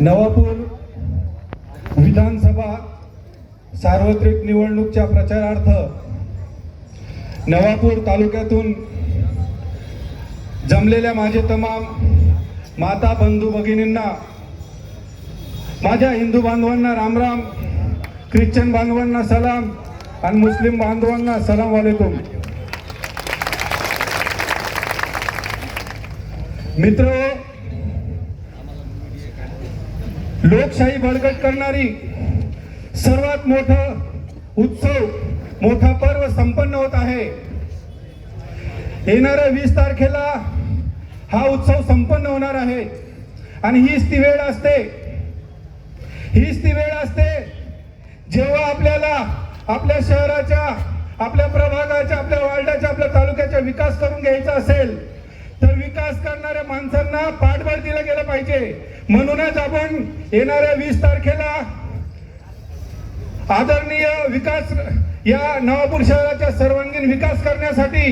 नवापूर विधानसभा सार्वत्रिक निवडणूकच्या प्रचारार्थ नवापूर तालुक्यातून जमलेल्या माझे तमाम माता बंधू भगिनींना माझ्या हिंदू बांधवांना रामराम ख्रिश्चन बांधवांना सलाम आणि मुस्लिम बांधवांना सलाम वालेकुम. मित्र लोकशाही बळकट करणारी सर्वात मोठा उत्सव मोठा पर्व संपन्न होत आहे. येणाऱ्या वीस तारखेला हा उत्सव संपन्न होणार आहे. आणि हीच ती वेळ असते. हीच ती वेळ असते जेव्हा आपल्याला आपल्या शहराच्या आपल्या प्रभागाच्या आपल्या वार्डाच्या आपल्या तालुक्याचा विकास करून घ्यायचा असेल करणाऱ्या माणसांना पाठबळ दिलं गेलं पाहिजे. म्हणूनच आपण येणाऱ्या वीस तारखेला आदरणीय विकास या नवापूर शहराचा सर्वांगीण विकास करण्यासाठी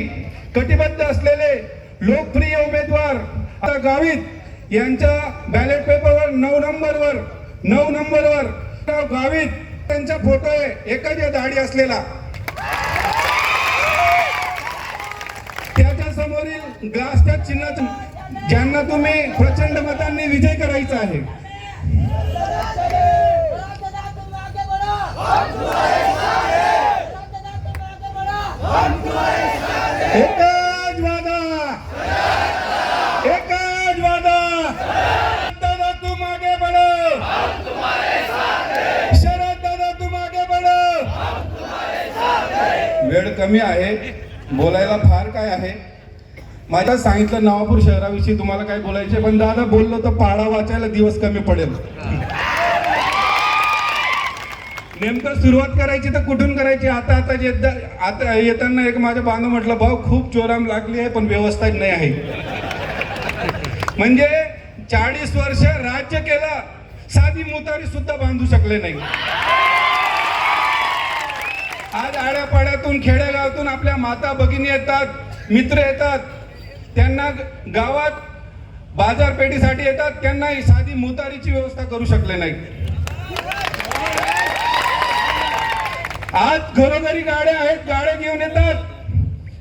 कटिबद्ध असलेले लोकप्रिय उमेदवार आता गावित यांच्या बॅलेट पेपरवर नऊ नंबरवर नऊ नंबरवर गावित त्यांचा फोटो आहे. एकच आहे दाढी असलेला त्याच्या ग्लास ग्लासच्या चिन्हात ज्यांना तुम्ही प्रचंड मतांनी विजय करायचा आहे. एकच वादा. एकच वादा. दादा तू मागे बढो शरद दादा तू मागे बढो वेळ कमी आहे. बोलायला फार काय आहे? माझ्या सांगितलं नवापूर शहराविषयी तुम्हाला काय बोलायचे पण दादा बोललो तर पाडा वाचायला दिवस कमी पडेल. नेमकं सुरुवात करायची तर कुठून करायची? आता आता येत आता येताना एक माझ्या बांधव म्हटलं भाऊ खूप चोराम लागली आहे पण व्यवस्था नाही आहे. म्हणजे चाळीस वर्ष राज्य केलं साधी मुतारी सुद्धा बांधू शकले नाही. आज आड्यापाड्यातून खेडेगावातून आपल्या माता भगिनी येतात मित्र येतात त्यांना गावात बाजारपेठेसाठी येतात त्यांनाही साधी मुतारीची व्यवस्था करू शकले नाही आज घरोघरी गाड्या आहेत गाड्या घेऊन येतात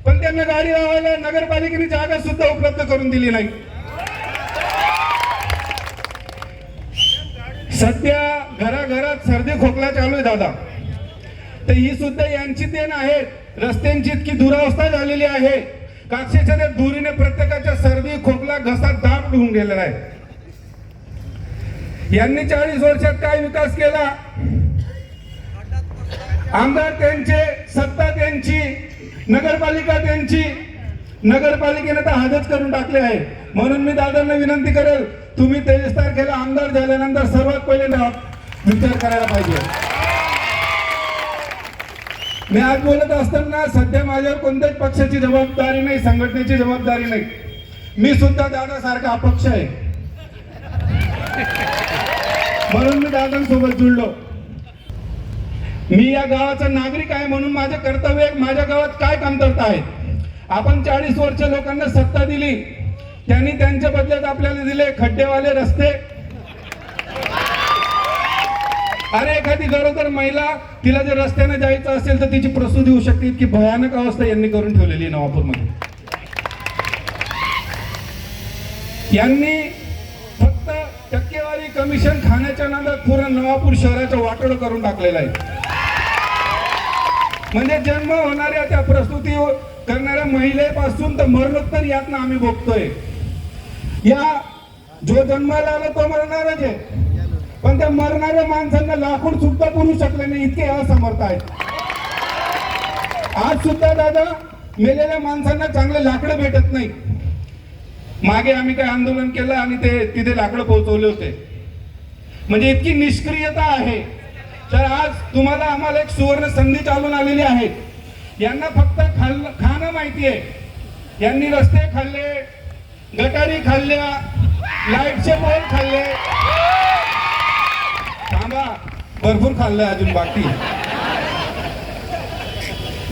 पण त्यांना गाडी लावायला नगरपालिकेने जागा सुद्धा उपलब्ध करून दिली नाही. सध्या घराघरात सर्दी खोकला चालू आहे दादा. तर ही सुद्धा यांची देण आहेत. रस्त्यांची इतकी दुरावस्था झालेली आहे. काक्षेच्या त्या दुरीने प्रत्येकाच्या सर्दी खोकला घसा दाब होऊन गेलेला आहे. यांनी चाळीस वर्षात काय विकास केला? आमदार त्यांचे सत्ता त्यांची नगरपालिका त्यांची. नगरपालिकेने तर हाजच करून टाकले आहे. म्हणून मी दादांना विनंती करेल तुम्ही तेवीस तारखेला आमदार झाल्यानंतर सर्वात पहिले विचार करायला पाहिजे. मी आज बोलत असताना सध्या माझ्यावर कोणत्याच पक्षाची जबाबदारी नाही संघटनेची जबाबदारी नाही. मी सुद्धा दादासारखा अपक्ष आहे. म्हणून मी दादांसोबत जुळलो. मी या गावाचा नागरिक आहे म्हणून माझं कर्तव्य आहे, माझ्या गावात काय कमतरता आहे? आपण चाळीस वर्ष लोकांना सत्ता दिली. त्यांनी त्यांच्या बदल्यात आपल्याला दिले खड्डेवाले रस्ते. अरे एखादी गरोदर महिला तिला जर रस्त्याने जायचं असेल तर तिची प्रसूती होऊ शकते. इतकी भयानक अवस्था यांनी करून ठेवलेली आहे नवापूरमध्ये. यांनी फक्त टक्केवारी कमिशन खाण्याच्या नादात पूर्ण नवापूर शहराचं वाटोड करून टाकलेलं आहे. म्हणजे जन्म होणाऱ्या त्या प्रसूती करणाऱ्या महिलेपासून तर मरणोत्तर यातनं आम्ही भोगतोय. या जो जन्माला आला तो मरणारच आहे. पण त्या मरणाऱ्या माणसांना लाकूड सुद्धा पुरू शकले नाही इतके असमर्थ आहेत. आज सुद्धा दादा मेलेल्या माणसांना चांगले लाकडं भेटत नाही. मागे आम्ही काय आंदोलन केलं आणि ते तिथे लाकडं पोहोचवले होते. म्हणजे इतकी निष्क्रियता आहे. तर आज तुम्हाला आम्हाला एक सुवर्ण संधी चालून आलेली आहे. यांना फक्त खाल्लं खाणं माहिती आहे. यांनी रस्ते खाल्ले गटारी खाल्ल्या लाईटचे बॉल खाल्ले. का भरपूर खाल्लंय अजून बाकी.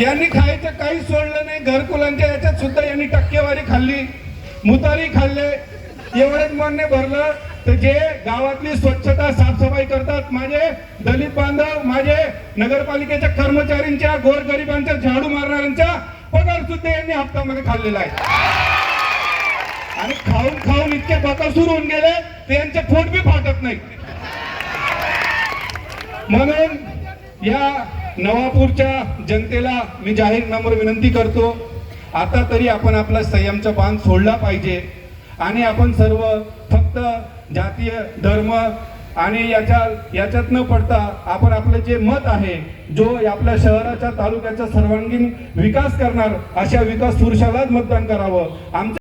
यांनी खायचं काही सोडलं नाही घरकुलांच्या याच्यात सुद्धा यांनी टक्केवारी खाल्ली. मुतारी खाल्ले. एवढेच मान्य भरलं. तर जे गावातली स्वच्छता साफसफाई करतात माझे दलित बांधव माझे नगरपालिकेच्या कर्मचाऱ्यांच्या गोरगरिबांच्या झाडू मारणाऱ्यांच्या पगार सुद्धा यांनी हप्त्यामध्ये खाल्लेला आहे. आणि खाऊन खाऊन इतके बकासूर होऊन गेले ते यांचे पोट बी फाटत नाही. म्हणून या नवापूरच्या जनतेला मी जाहीर नम्र विनंती करतो आता तरी आपण आपला संयमचा बांध सोडला पाहिजे आणि आपण सर्व फक्त जातीय धर्म आणि याच्या याच्यात न पडता आपण आपलं जे मत आहे जो आपल्या शहराच्या तालुक्याचा सर्वांगीण विकास करणार अशा विकास पुरुषालाच मतदान करावं. आमच्या